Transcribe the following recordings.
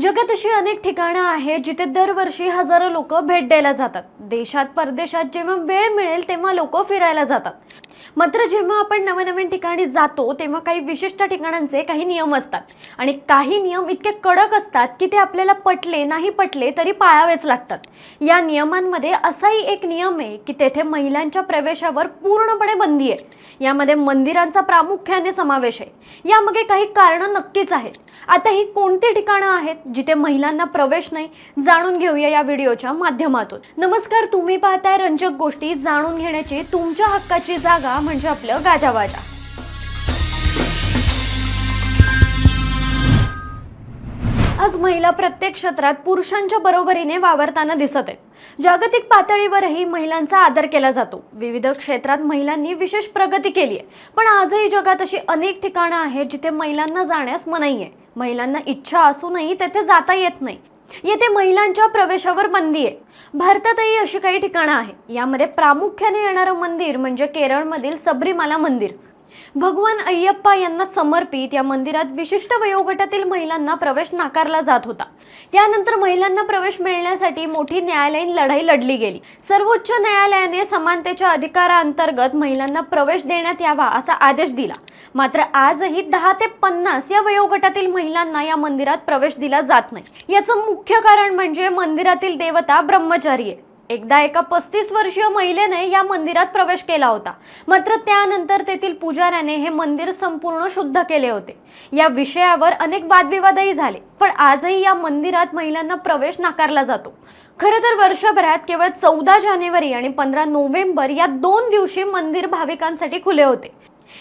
जगात अशी अनेक ठिकाणं आहेत जिथे दरवर्षी हजारो लोक भेट द्यायला जातात. देशात परदेशात जेव्हा वेळ मिळेल तेव्हा लोक फिरायला जातात. मात्र जेव्हा आपण नवनवीन ठिकाणी जातो तेव्हा काही विशिष्ट ठिकाणांचे काही नियम असतात. आणि काही नियम इतके कडक असतात की ते आपल्याला पटले नाही पटले तरी पाळावेच लागतात. या नियमांमध्ये असाही एक नियम आहे की तेथे महिलांच्या प्रवेशावर पूर्णपणे बंदी आहे. यामध्ये मंदिरांचा प्रामुख्याने समावेश आहे. यामागे काही कारणं नक्कीच आहेत. आता ही कोणती ठिकाणं आहेत जिथे महिलांना प्रवेश नाही? जाणून घेऊया या व्हिडिओच्या माध्यमातून. नमस्कार तुम्ही पाहताय रंजक गोष्टी. जाणून घेण्याची तुमच्या हक्काची जागा म्हणजे आपलं गाजावाजा. आज महिला प्रत्येक क्षेत्रात पुरुषांच्या बरोबरीने वावरताना दिसत आहेत. जागतिक पातळीवरही महिलांचा आदर केला जातो. विविध क्षेत्रात महिलांनी विशेष प्रगती केली आहे. पण आजही जगात अशी अनेक ठिकाणं आहेत जिथे महिलांना जाण्यास मनाई आहे. महिलांना इच्छा असूनही तेथे जाता येत नाही. येथे महिलांच्या प्रवेशावर बंदी आहे. भारतातही अशी काही ठिकाणं आहे. यामध्ये प्रामुख्याने येणारं मंदिर म्हणजे केरळमधील सबरीमाला मंदिर. भगवान अय्यप्पा यांना समर्पित या मंदिरात विशिष्ट वयोगटातील महिलांना प्रवेश नाकारला जात होता. त्यानंतर महिलांना प्रवेश मिळण्यासाठी मोठी न्यायालयीन लढाई लढली गेली. सर्वोच्च न्यायालयाने समानतेच्या अधिकाराअंतर्गत महिलांना प्रवेश देण्यात यावा असा आदेश दिला. मात्र आजही दहा ते पन्नास या वयोगटातील महिलांना या मंदिरात प्रवेश दिला जात नाही. याचं मुख्य कारण म्हणजे मंदिरातील देवता ब्रह्मचारी आहे एकदा एका पस्तीस वर्षीय महिलेने या मंदिरात प्रवेश केला होता. मात्र त्यानंतर तेथील पुजाऱ्याने हे मंदिर संपूर्ण शुद्ध केले होते. या विषयावर अनेक वादविवादही झाले पण आजही या मंदिरात महिलांना प्रवेश नाकारला जातो. खरं तर वर्षभरात केवळ चौदा जानेवारी आणि पंधरा नोव्हेंबर या दोन दिवशी मंदिर भाविकांसाठी खुले होते.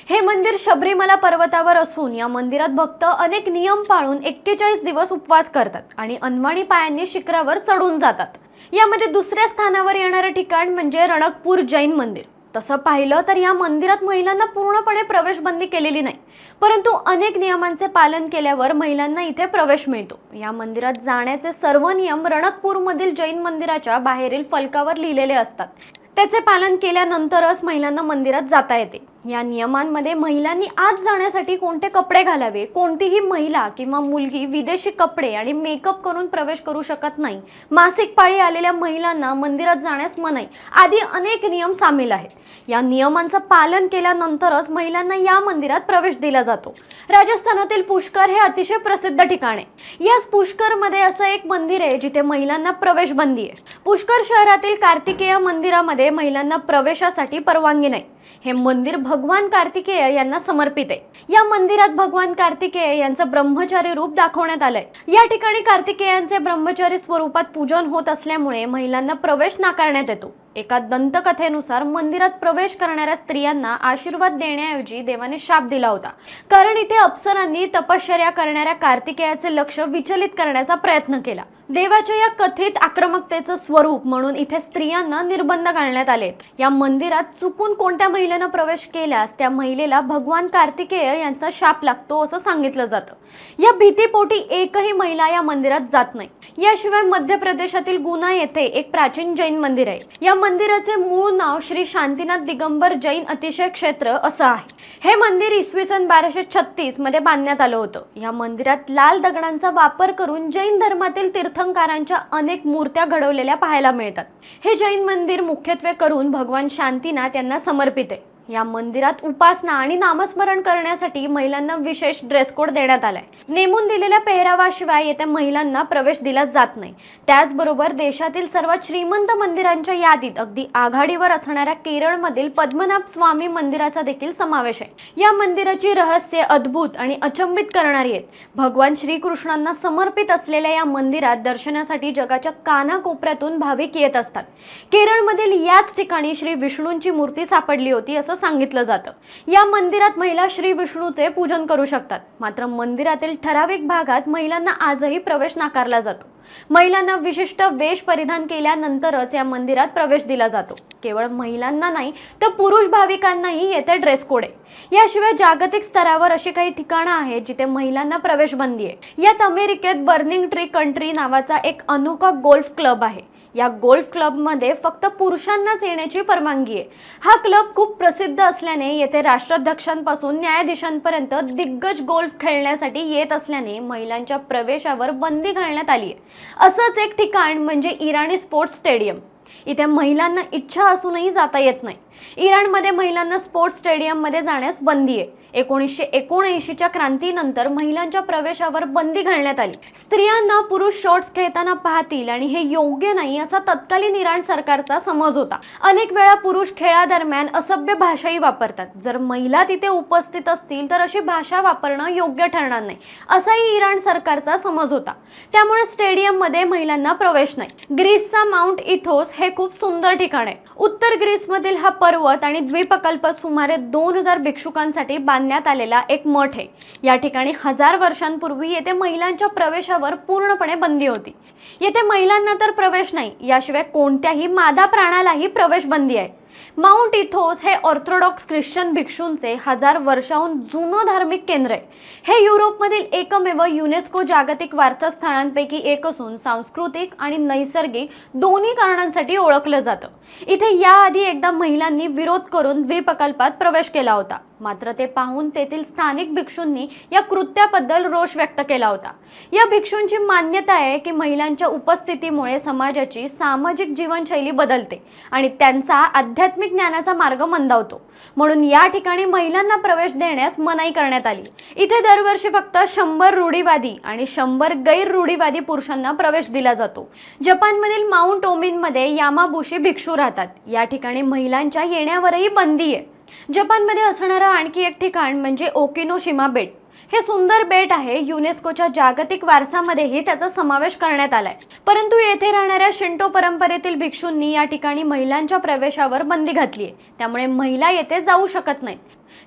हे मंदिर शबरीमला पर्वतावर असून या मंदिरात भक्त अनेक नियम पाळून एक्केचाळीस दिवस उपवास करतात आणि अनवाणी पायांनी शिखरावर चढून जातात. यामध्ये दुसऱ्या स्थानावर येणारं ठिकाण म्हणजे रणकपूर जैन मंदिर. तसं पाहिलं तर या मंदिरात महिलांना पूर्णपणे प्रवेश बंदी केलेली नाही. परंतु अनेक नियमांचे पालन केल्यावर महिलांना इथे प्रवेश मिळतो. या मंदिरात जाण्याचे सर्व नियम रणकपूरमधील जैन मंदिराच्या बाहेरील फलकावर लिहिलेले असतात. त्याचे पालन केल्यानंतरच महिलांना मंदिरात जाता येते. या नियमांमध्ये महिलांनी आत जाण्यासाठी कोणते कपडे घालावे? कोणतीही महिला किंवा मुलगी विदेशी कपडे आणि मेकअप करून प्रवेश करू शकत नाही. मासिक पाळी आलेल्या महिलांना मंदिरात जाण्यास मनाई. आदी अनेक नियम सामील आहेत. या नियमांचं पालन केल्यानंतरच महिलांना या मंदिरात प्रवेश दिला जातो. राजस्थानातील पुष्कर हे अतिशय प्रसिद्ध ठिकाण आहे. याच पुष्करमध्ये असं एक मंदिर आहे जिथे महिलांना प्रवेश बंदी आहे. पुष्कर शहरातील कार्तिकेय मंदिरामध्ये महिलांना प्रवेशासाठी परवानगी नाही. हे मंदिर भगवान कार्तिकेय यांना समर्पित आहे. या मंदिरात भगवान कार्तिकेय यांचं ब्रह्मचारी रूप दाखवण्यात आलंय. या ठिकाणी कार्तिकेयांचे ब्रह्मचारी स्वरूपात पूजन होत असल्यामुळे महिलांना प्रवेश नाकारण्यात येतो. एका दंतकथेनुसार मंदिरात प्रवेश करणाऱ्या स्त्रियांना आशीर्वाद देण्याऐवजी देवाने शाप दिला होता. कारण इथे अप्सरांनी तपश्चर्या करणाऱ्या कार्तिकेयाचे लक्ष विचलित करण्याचा प्रयत्न केला. देवाच्या या कथित आक्रमकतेचं स्वरूप म्हणून इथे स्त्रियांना निर्बंध घालण्यात आले. या मंदिरात चुकून कोणत्या महिलेनं प्रवेश केल्यास त्या महिलेला भगवान कार्तिकेय यांचा शाप लागतो असं सांगितलं जातं. या भीतीपोटी एकही महिला या मंदिरात जात नाही. याशिवाय मध्य प्रदेशातील गुना येथे एक प्राचीन जैन मंदिर आहे. या मंदिराचे मूळ नाव श्री शांतीनाथ दिगंबर जैन अतिशय क्षेत्र असं आहे. हे मंदिर इसवी सन बाराशे छत्तीसमध्ये बांधण्यात आलं होतं. या मंदिरात लाल दगडांचा वापर करून जैन धर्मातील तीर्थंकारांच्या अनेक मूर्त्या घडवलेल्या पाहायला मिळतात. हे जैन मंदिर मुख्यत्वे करून भगवान शांतीनाथ यांना समर्पित आहे. या मंदिरात उपासना आणि नामस्मरण करण्यासाठी महिलांना विशेष ड्रेस कोड देण्यात आलाय. नेमून दिलेल्या पेहरावाशिवाय येथे महिलांना प्रवेश दिला जात नाही. त्याचबरोबर देशातील सर्वात श्रीमंत मंदिरांच्या यादीत अगदी आघाडीवर असणाऱ्या केरळमधील पद्मनाभ स्वामी मंदिराचा देखील समावेश आहे. या मंदिराची रहस्य अद्भुत आणि अचंबित करणारी आहेत. भगवान श्रीकृष्णांना समर्पित असलेल्या या मंदिरात दर्शनासाठी जगाच्या कानाकोपऱ्यातून भाविक येत असतात. केरळमधील याच ठिकाणी श्री विष्णूंची मूर्ती सापडली होती असं सांगितलं जातं. या मंदिरात महिला श्री विष्णूचे पूजन करू शकतात. मात्र मंदिरातील ठराविक भागात महिलांना आजही प्रवेश नाकारला जातो. महिलांना विशिष्ट वेश परिधान केल्यानंतरच या मंदिरात प्रवेश दिला जातो. केवळ महिलांना नाही तर पुरुष भाविकांनाही येथे ड्रेस कोड आहे याशिवाय जागतिक स्तरावर अशी काही ठिकाणं आहेत जिथे महिलांना प्रवेश बंदी आहे. यात अमेरिकेत बर्निंग ट्री कंट्री नावाचा एक अनोखा गोल्फ क्लब आहे. या गोल्फ क्लबमध्ये फक्त पुरुषांनाच येण्याची परवानगी आहे. हा क्लब खूप प्रसिद्ध असल्याने येथे राष्ट्राध्यक्षांपासून न्यायाधीशांपर्यंत दिग्गज गोल्फ खेळण्यासाठी येत असल्याने महिलांच्या प्रवेशावर बंदी घालण्यात आली आहे. असंच एक ठिकाण म्हणजे इराणी स्पोर्ट्स स्टेडियम इथे महिलांना इच्छा असूनही जाता येत नाही. इराणमध्ये महिलांना स्पोर्ट्स स्टेडियममध्ये जाण्यास बंदी आहे. एकोणीसशे एकोणऐंशीच्या क्रांतीनंतर महिलांच्या प्रवेशावर बंदी घालण्यात आली. स्त्रियांना पुरुष शॉर्ट्स खेळताना पाहतील आणि हे योग्य नाही असा तत्कालीन इराण सरकारचा समज होता. अनेक वेळा पुरुष खेळादरम्यान असभ्य भाषाही वापरतात. जर महिला तिथे उपस्थित असतील तर अशी भाषा वापरणं योग्य ठरणार नाही असाही इराण सरकारचा समज होता. त्यामुळे स्टेडियममध्ये महिलांना प्रवेश नाही. ग्रीसचा माउंट इथोस हे खूप सुंदर ठिकाण आहे. उत्तर ग्रीसमधील हा पर्वत आणि द्वीपकल्प सुमारे दोन हजार भिक्षुकांसाठी बांधण्यात आलेला एक मठ आहे. या ठिकाणी हजार वर्षांपूर्वी येथे महिलांच्या प्रवेशावर पूर्णपणे बंदी होती. येथे महिलांना तर प्रवेश नाही याशिवाय कोणत्याही मादा प्राण्यालाही प्रवेश बंदी आहे. माउंट इथोस हे ऑर्थोडॉक्स ख्रिश्चन भिक्षूंचे हजार वर्षाहून जुनं धार्मिक केंद्र आहे. हे युरोपमधील एकमेव युनेस्को जागतिक वारसा स्थळांपैकी एक असून सांस्कृतिक आणि नैसर्गिक दोन्ही कारणांसाठी ओळखलं जातं. इथे याआधी एकदा महिलांनी विरोध करून द्वीपकल्पात प्रवेश केला होता. मात्र ते पाहून तेथील स्थानिक भिक्षूंनी या कृत्याबद्दल रोष व्यक्त केला होता. या भिक्षूंची मान्यता आहे की महिलांच्या उपस्थितीमुळे समाजाची सामाजिक जीवनशैली बदलते आणि त्यांचा आध्यात्मिक ज्ञानाचा मार्ग मंदावतो. म्हणून या ठिकाणी महिलांना प्रवेश देण्यास मनाई करण्यात आली. इथे दरवर्षी फक्त शंभर रूढीवादी आणि शंभर गैर रूढीवादी पुरुषांना प्रवेश दिला जातो. जपानमधील माउंट ओमिनमध्ये यामाबुशी भिक्षू राहतात. या ठिकाणी महिलांच्या येण्यावरही बंदी आहे. जपानमध्ये असणारं आणखी एक ठिकाण म्हणजे ओकिनोशिमा बेट. हे सुंदर बेट आहे. युनेस्कोच्या जागतिक वारसामध्येही त्याचा समावेश करण्यात आलाय. परंतु येथे राहणाऱ्या शिंटो परंपरेतील भिक्षूंनी या ठिकाणी महिलांच्या प्रवेशावर बंदी घातली आहे. त्यामुळे महिला येथे जाऊ शकत नाहीत.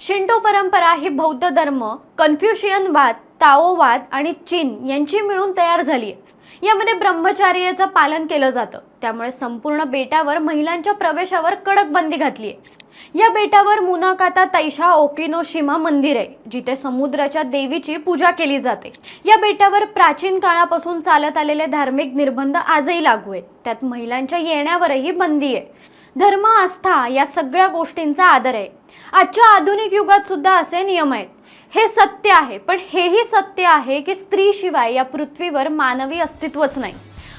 शिंटो परंपरा ही बौद्ध धर्म कन्फ्युशियनवाद ताओवाद आणि चीन यांची मिळून तयार झाली आहे. यामध्ये ब्रह्मचार्याचं पालन केलं जातं. त्यामुळे संपूर्ण बेटावर महिलांच्या प्रवेशावर कडक बंदी घातली आहे. या बेटावर मुनाकाता तैशा ओकिनोशिमा मंदिर आहे जिथे समुद्राच्या देवीची पूजा केली जाते. या बेटावर प्राचीन काळापासून चालत आलेले धार्मिक निर्बंध आजही लागू आहेत. त्यात महिलांच्या येण्यावरही बंदी आहे. धर्म आस्था या सगळ्या गोष्टींचा आदर आहे. आजच्या आधुनिक युगात सुद्धा असे नियम आहेत. हे सत्य आहे पण हेही सत्य आहे की स्त्रीशिवाय या पृथ्वीवर मानवी अस्तित्वच नाही.